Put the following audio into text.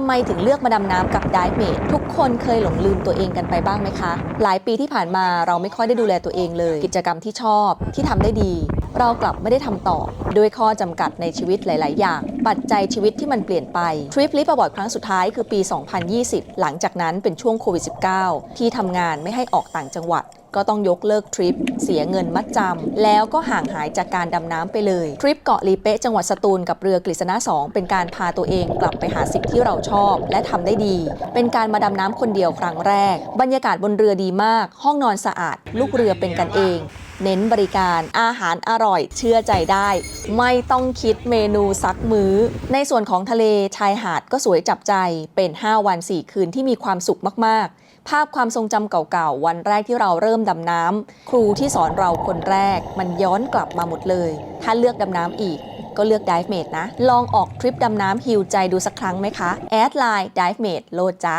ำไมถึงเลือกมาดำน้ำกับดิฟเมดทุกคนเคยหลงลืมตัวเองกันไปบ้างไหมคะ หลายปีที่ผ่านมาเราไม่ค่อยได้ดูแลตัวเองเลย กิจกรรมที่ชอบที่ทำได้ดี เรากลับไม่ได้ทำต่อ ด้วยข้อจำกัดในชีวิตหลาย ๆ อย่าง ปัจจัยชีวิตที่มันเปลี่ยนไป ทริปลิปบอร์ดครั้งสุดท้ายคือปี 2020 หลังจากนั้นเป็นช่วงโควิด -19 ที่ทำงานไม่ให้ออกต่างจังหวัดก็ต้องยกเลิกทริป เสียเงินมัดจำ แล้วก็ห่างหายจากการดำน้ำไปเลย ทริปเกาะลีเป๊ะจังหวัดสตูลกับเรือกฤษณะสองเป็นการพาตัวเองกลับไปหาสิ่งที่เราชอบ และทำได้ดี เป็นการมาดำน้ำคนเดียวครั้งแรก บรรยากาศบนเรือดีมาก ห้องนอนสะอาด ลูกเรือเป็นกันเอง เน้นบริการอาหารอร่อยเชื่อใจได้ ไม่ต้องคิดเมนูซักมื้อ ในส่วนของทะเลชายหาดก็สวยจับใจเป็น 5 วัน 4 คืนที่มีความสุขมาก ๆภาพความทรงจำเก่าๆ วันแรกที่เราเริ่มดำน้ำครูที่สอนเราคนแรก มันย้อนกลับมาหมดเลย ถ้าเลือกดำน้ำอีก ก็เลือก Dive Mate นะ ลองออกทริปดำน้ำฮิวใจดูสักครั้งไหมคะ แอดไลน์ Dive Mate โลดจ้า